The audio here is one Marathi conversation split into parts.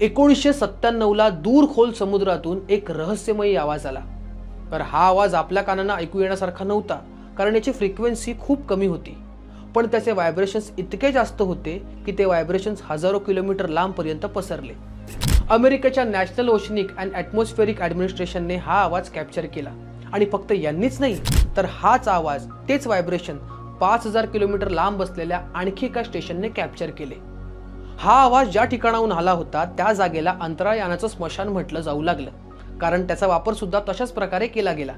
एकोणीसशे सत्त्याण्णवला दूर खोल समुद्रातून एक रहस्यमयी आवाज आला. तर हा आवाज आपल्या कानांना ऐकू येण्यासारखा नव्हता कारण याची फ्रिक्वेन्सी खूप कमी होती. पण त्याचे व्हायब्रेशन्स इतके जास्त होते की ते व्हायब्रेशन्स हजारो किलोमीटर लांबपर्यंत पसरले. अमेरिकेच्या नॅशनल ओशनिक अँड ॲटमॉस्फेरिक ॲडमिनिस्ट्रेशनने हा आवाज कॅप्चर केला. आणि फक्त यांनीच नाही तर हाच आवाज तेच व्हायब्रेशन पाच हजार किलोमीटर लांब असलेल्या आणखी एका स्टेशनने कॅप्चर केले. हा आवाज ज्या ठिकाणाहून आला होता त्या जागेला अंतराळयानाचं स्मशान म्हटलं जाऊ लागलं. कारण त्याचा वापर सुद्धा तशाच प्रकारे केला गेला.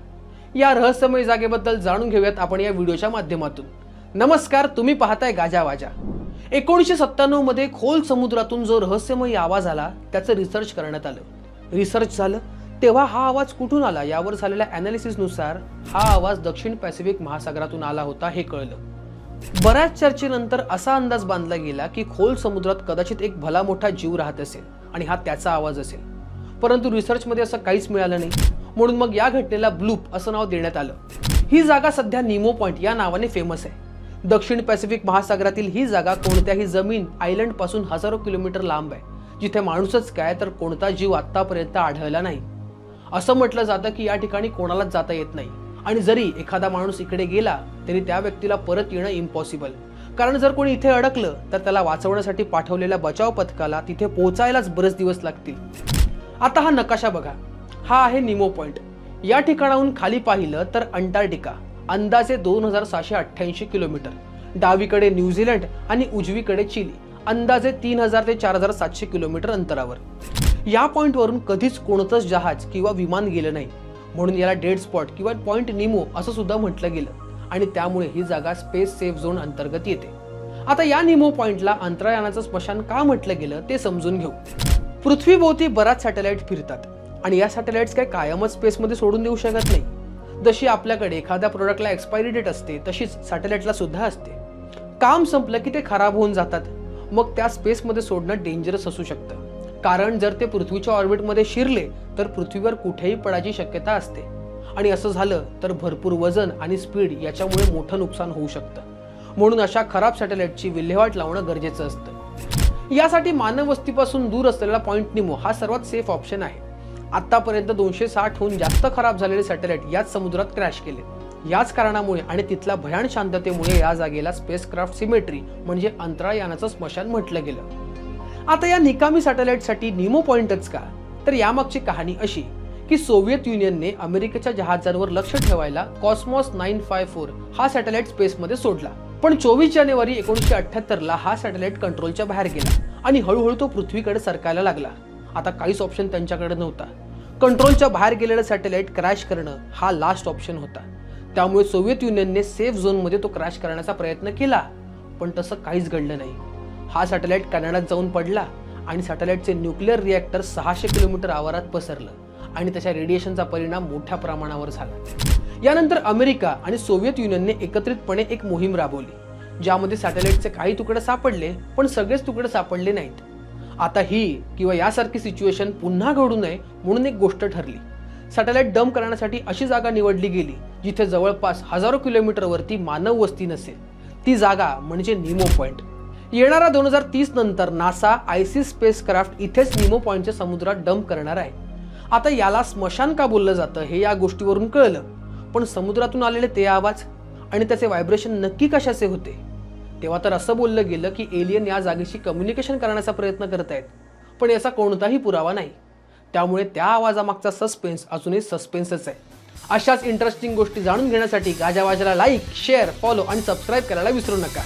या रहस्यमय जागेबद्दल जाणून घेऊयात आपण या व्हिडिओच्या माध्यमातून. नमस्कार तुम्ही पाहताय गाजावाजा एकोणीसशे सत्त्याण्णवमध्ये खोल समुद्रातून जो रहस्यमय आवाज आला त्याचं रिसर्च करण्यात आलं. रिसर्च झालं? तेव्हा हा आवाज कुठून आला? यावर झालेल्या अनालिसिसनुसार हा आवाज दक्षिण पॅसिफिक महासागरातून आला होता हे कळलं. बऱ्याच चर्चेनंतर असा अंदाज बांधला गेला की खोल समुद्रात कदाचित एक भला मोठा जीव राहत असेल आणि हा त्याचा आवाज असेल. परंतु रिसर्चमध्ये असं काहीच मिळालं नाही. म्हणून मग या घटनेला ब्लूप असं नाव देण्यात आलं. ही जागा सध्या निमो पॉइंट या नावाने फेमस आहे. दक्षिण पॅसिफिक महासागरातील ही जागा कोणत्याही जमीन आयलंडपासून हजारो किलोमीटर लांब आहे जिथे माणूसच काय तर कोणता जीव आतापर्यंत आढळला नाही. असं म्हटलं जातं की या ठिकाणी कोणालाच जाता येत नाही. आणि जरी एखादा माणूस इकडे गेला तरी त्या व्यक्तीला परत येणं इम्पॉसिबल कारण जर कोणी इथे अडकलं तर त्याला वाचवण्यासाठी पाठवलेल्या बचाव पथकाला तिथे पोहोचायलाच बरेच दिवस लागतील. आता हा नकाशा बघा. हा आहे निमो पॉइंट. या ठिकाणाहून खाली पाहिलं तर अंटार्क्टिका अंदाजे दोन हजार सहाशे अठ्ठ्याऐंशी किलोमीटर. डावीकडे न्यूझीलंड आणि उजवीकडे चिली अंदाजे तीन हजार ते चार हजार सातशे किलोमीटर अंतरावर. या पॉइंटवरून कधीच कोणतंच जहाज किंवा विमान गेलं नाही. म्हणून याला डेड स्पॉट किंवा पॉइंट निमो असं सुद्धा म्हटलं गेलं. आणि त्यामुळे ही जागा स्पेस सेफ झोन अंतर्गत येते. आता या निमो पॉइंटला अंतरायानाचं स्मशान का म्हटलं गेलं ते समजून घेऊ. पृथ्वीभोवती बराच सॅटेलाइट फिरतात. आणि या सॅटेलाइट्स काय कायमच स्पेसमध्ये सोडून देऊ शकत नाही. जशी आपल्याकडे एखाद्या प्रोडक्टला एक्सपायरी डेट असते तशीच सॅटेलाइटला सुद्धा असते. काम संपलं की ते खराब होऊन जातात. मग त्या स्पेसमध्ये सोडणं डेंजरस असू शकतं. कारण जर ते पृथ्वीच्या ऑर्बिटमध्ये शिरले तर पृथ्वीवर कुठेही पडायची शक्यता असते. आणि असं झालं तर भरपूर वजन आणि स्पीड याच्यामुळे मोठं नुकसान होऊ शकतं. म्हणून अशा खराब सॅटेलाइटची विल्हेवाट लावणं गरजेचं असतं. यासाठी मानव वस्तीपासून दूर असलेला पॉइंट निमो हा सर्वात सेफ ऑप्शन आहे. आतापर्यंत दोनशे साठहून जास्त खराब झालेले सॅटेलाइट याच समुद्रात क्रॅश केले. याच कारणामुळे आणि तिथल्या भयान शांततेमुळे या जागेला स्पेसक्राफ्ट सिमेट्री म्हणजे अंतराळयानाचं स्मशान म्हटलं गेलं. आता या निकामी सॅटेलाइटसाठी निमो पॉइंटच का? तर यामागची कहाणी अशी की सोव्हिएत युनियनने अमेरिकेच्या जहाजांवर लक्ष ठेवायला कॉस्मॉस नाईन फाय फोर हा सॅटेलाइट स्पेसमध्ये सोडला. पण चोवीस जानेवारी एकोणीसशे अठ्ठ्याहत्तरला हा सॅटेलाइट कंट्रोलच्या बाहेर गेला आणि हळूहळू तो पृथ्वीकडे सरकायला लागला. आता काहीच ऑप्शन त्यांच्याकडे नव्हता. कंट्रोलच्या बाहेर गेलेलं सॅटेलाइट क्रॅश करणं हा लास्ट ऑप्शन होता. त्यामुळे सोव्हिएत युनियनने सेफ झोनमध्ये तो क्रॅश करण्याचा प्रयत्न केला पण तसं काहीच घडलं नाही. हा सॅटेलाइट कॅनडात जाऊन पडला आणि सॅटेलाइटचे न्यूक्लिअर रिॲक्टर सहाशे किलोमीटर आवारात पसरलं आणि त्याच्या रेडिएशनचा परिणाम मोठ्या प्रमाणावर झाला. यानंतर अमेरिका आणि सोव्हिएत युनियनने एकत्रितपणे एक मोहीम राबवली ज्यामध्ये सॅटेलाइटचे काही तुकडे सापडले पण सगळेच तुकडे सापडले नाहीत. आता ही किंवा यासारखी सिच्युएशन पुन्हा घडू नये म्हणून एक गोष्ट ठरली. सॅटेलाइट डंप करण्यासाठी अशी जागा निवडली गेली जिथे जवळपास हजारो किलोमीटरवरती मानव वस्ती नसेल. ती जागा म्हणजे निमो पॉइंट. येणारा दोन हजार तीस नंतर नासा आयसी स्पेस क्राफ्ट इथेच निमो पॉईंटच्या समुद्रात डंप करणार आहे. आता याला स्मशान का बोललं जातं हे या गोष्टीवरून कळलं. पण समुद्रातून आलेले ते आवाज आणि त्याचे व्हायब्रेशन नक्की कशाचे होते? तेव्हा तर असं बोललं गेलं की एलियन या जागेशी कम्युनिकेशन करण्याचा प्रयत्न करत आहेत. पण याचा कोणताही पुरावा नाही. त्यामुळे त्या आवाजामागचा सस्पेन्स अजूनही सस्पेन्सच आहे. अशाच इंटरेस्टिंग गोष्टी जाणून घेण्यासाठी गाजावाजाला लाईक शेअर फॉलो आणि सबस्क्राईब करायला विसरू नका.